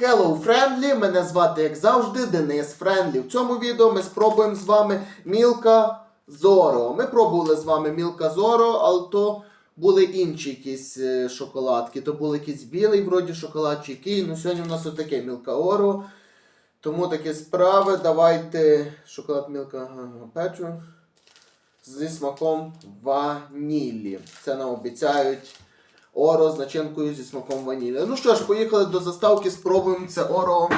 Hello, Friendly! Мене звати, як завжди, Денис Френдлі. В цьому відео ми спробуємо з вами Мілка Зоро. Ми пробували з вами Мілка Зоро, але то були інші якісь е, шоколадки. То був якийсь білий, вроді шоколад чи який. Ну сьогодні у нас отаке Мілка Оро. Тому такі справи. Давайте шоколад Мілка печу зі смаком ванілі. Це нам обіцяють Оро з начинкою зі смаком ванілі. Ну що ж, поїхали до заставки, спробуємо це Оро.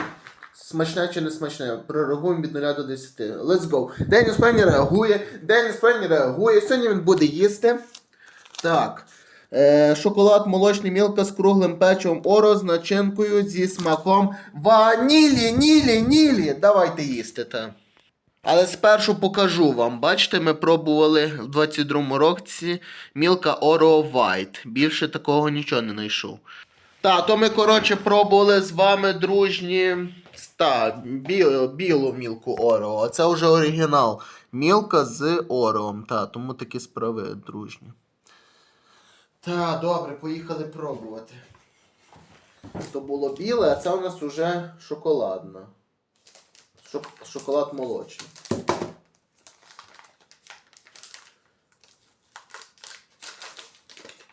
Смачне чи не смачне? Прореагуємо від 0 до 10. Let's go. Деніс Пенні реагує. Деніс Пенні реагує. Сьогодні він буде їсти. Так. Е, шоколад молочний мілка з круглим печивом Оро з начинкою зі смаком ванілі, нілі, нілі. Давайте їсти. Та. Але спершу покажу вам. Бачите, ми пробували в 22-му році Мілка Оро White. Більше такого нічого не знайшов. Та, то ми, коротше, пробували з вами дружні. Та, білу, білу мілку. А це вже оригінал. Мілка з Ореом. Та, тому такі справи дружні. Та, добре, поїхали пробувати. То було біле, а це у нас уже шоколадна. Шок- шоколад молочний.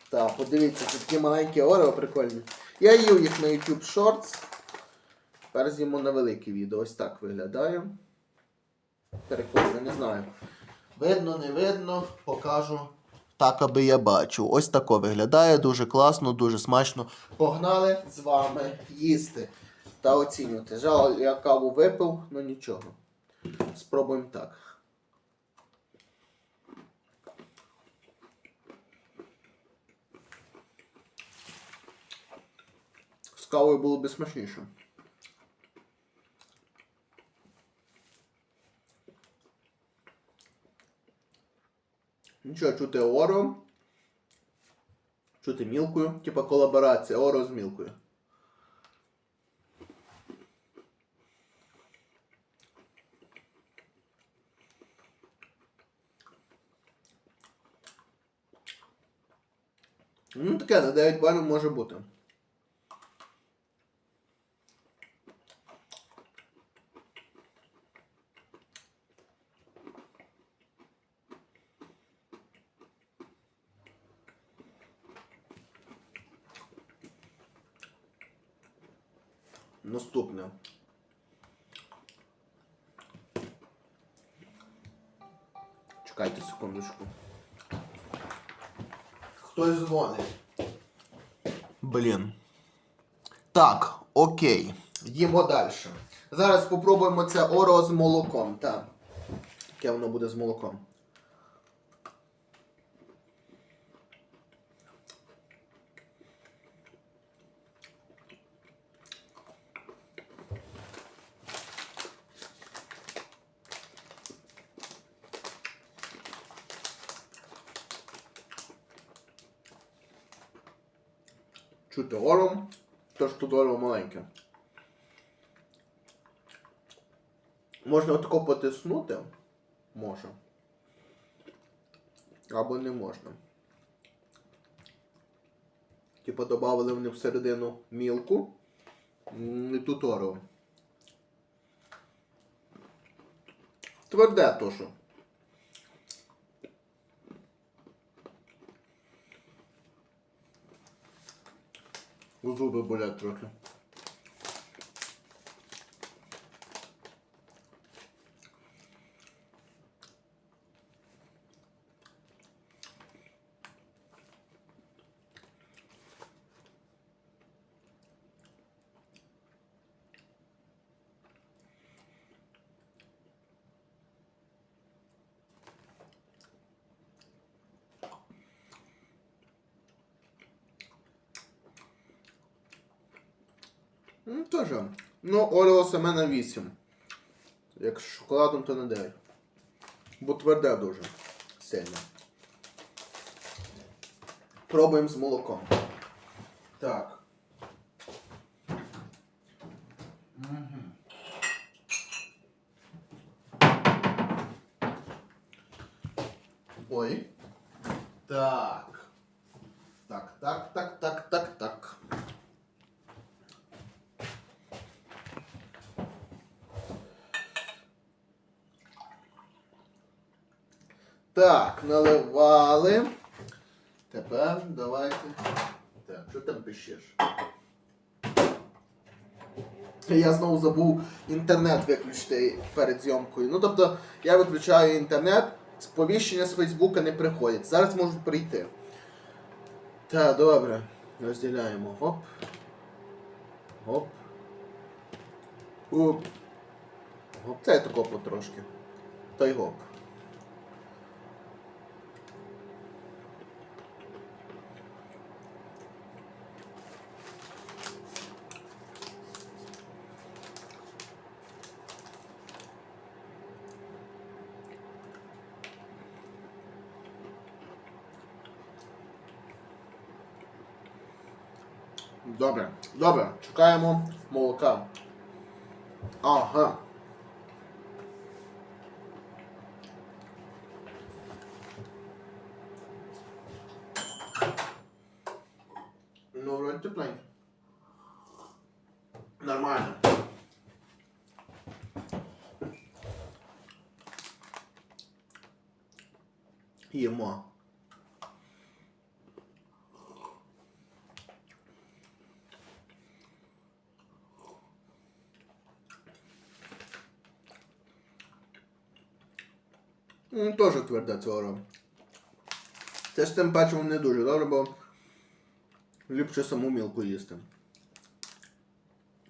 Так, подивіться, це такі маленькі орео прикольні. Я їв їх на YouTube Shorts. Тепер з'їмо на велике відео. Ось так виглядає. Прикольно, не знаю. Видно, не видно, покажу. Так, аби я бачу. Ось тако виглядає, дуже класно, дуже смачно. Погнали з вами їсти та оцінювати. Жаль, я каву випив, ну нічого. Спробуємо так. З кавою було б смачніше. Нічого, чути Оро. Чути мілкою. Типа колаборація Оро з мілкою. Ну, таке на 9 балів може бути. Наступне. Чекайте секундочку. Хтось дзвонить. Блін. Так, окей. Їмо далі. Зараз спробуємо це оро з молоком. Так. Яке воно буде з молоком. Чути ором, тож тут оро маленьке. Можна отако потиснути. Може. Або не можна. Типа додали вони всередину мілку. І тут оро. Тверде то що. Зуби болять трохи. Ну, теж. Ну, Орео саме на 8. Як з шоколадом, то на 9. Бо тверде дуже сильно. Пробуємо з молоком. Так. Ой. Так, так, так, так, так, так. Так, наливали. Тепер давайте. Так, що там пишеш? Я знову забув інтернет виключити перед зйомкою. Ну тобто я виключаю інтернет, сповіщення з Фейсбука не приходять. Зараз можуть прийти. Так, добре. Розділяємо. Гоп. Гоп. Оп. Гоп. Це я тако потрошки. Та й гоп. Dobra, dobra, czekajmy młoka. Aha. No, teplej. Normalnie. Jemu. Ну, теж тверде цього. Це з цим печивом не дуже добре, бо ліпше саму мілку їсти.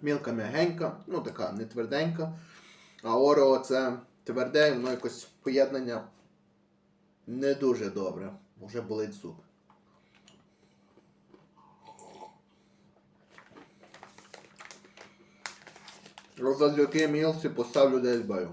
Мілка м'ягенька, ну така не тверденька. А Орео це тверде, воно якось поєднання не дуже добре. Уже болить зуб. Розладляки мілці поставлю десь баю.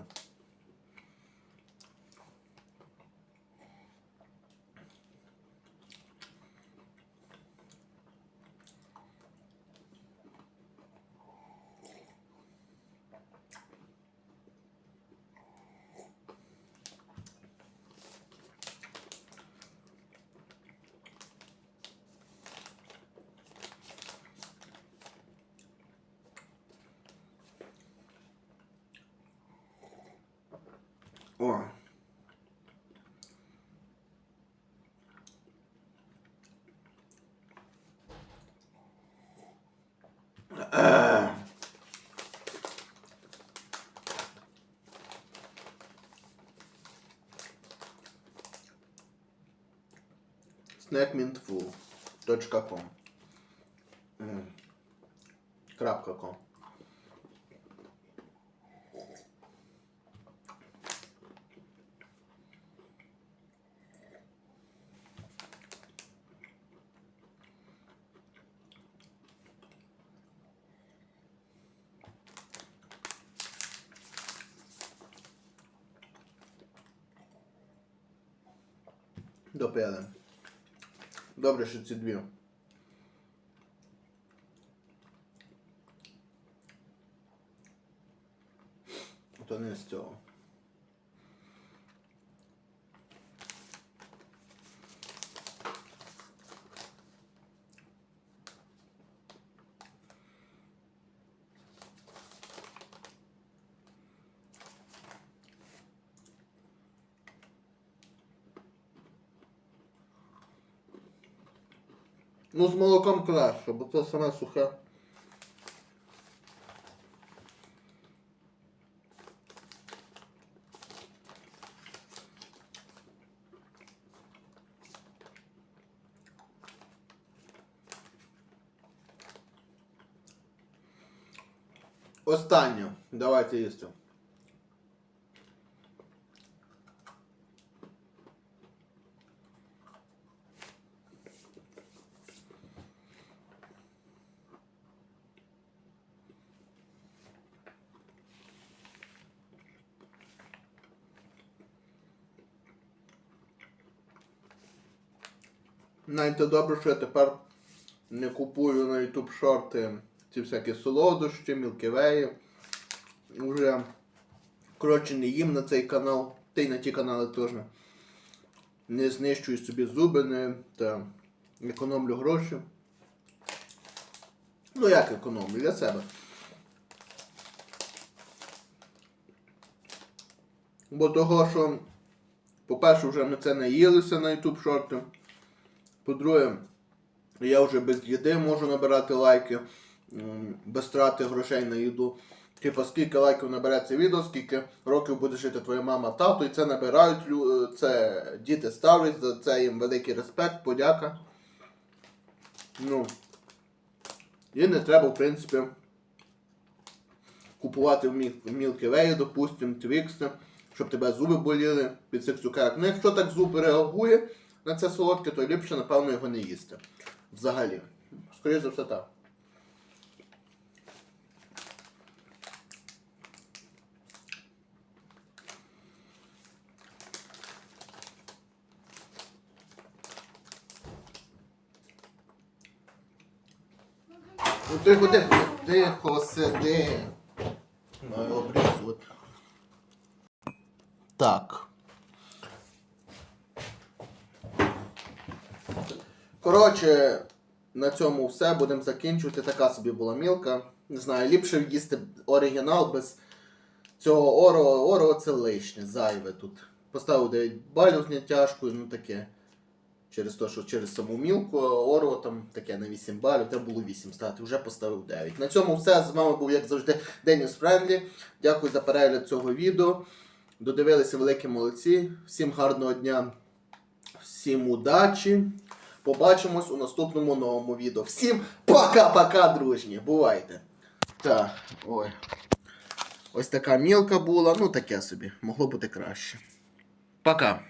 Snackmintful. Dodge.com. Hum. Eh, do Dopeden. Добре, що ці дві. То не з цього. Ну, з молоком краще, бо це саме сухе. Останнє. Давайте їсти. Знаєте, добре, що я тепер не купую на YouTube шорти ці всякі солодощі, мілківеї. Уже, коротше, не їм на цей канал, та й на ті канали теж. Не знищую собі зуби, та економлю гроші. Ну як економлю? Для себе. Бо того, що По-перше, вже на це наїлися на YouTube шорти. По-друге, я вже без їди можу набирати лайки, без трати грошей на їду. Типа, скільки лайків набере це відео, скільки років буде жити твоя мама, тато, і це набирають це діти ставлять, за це їм великий респект, подяка. Ну. І не треба, в принципі, купувати в Milky допустим, твікси, щоб тебе зуби боліли від цих цукерок. Ну, якщо так зуб реагує на це солодке, то ліпше, напевно, його не їсти. Взагалі. Скоріше за все так. Тихо, тихо, тихо сиди. Коротше, на цьому все. Будемо закінчувати. Така собі була мілка. Не знаю, ліпше їсти оригінал без цього оро. Оро це лишнє, зайве тут. Поставив 9 балів з ну таке. Через те, що через саму мілку, Оро там таке на 8 балів, треба було 8 стати, вже поставив 9. На цьому все. З вами був, як завжди, Деніс Френдлі. Дякую за перегляд цього відео. Додивилися великі молодці. Всім гарного дня, всім удачі. Побачимось у наступному новому відео. Всім пока-пока, дружні. Бувайте. Так, ой. Ось така мілка була, ну таке собі. Могло бути краще. Пока.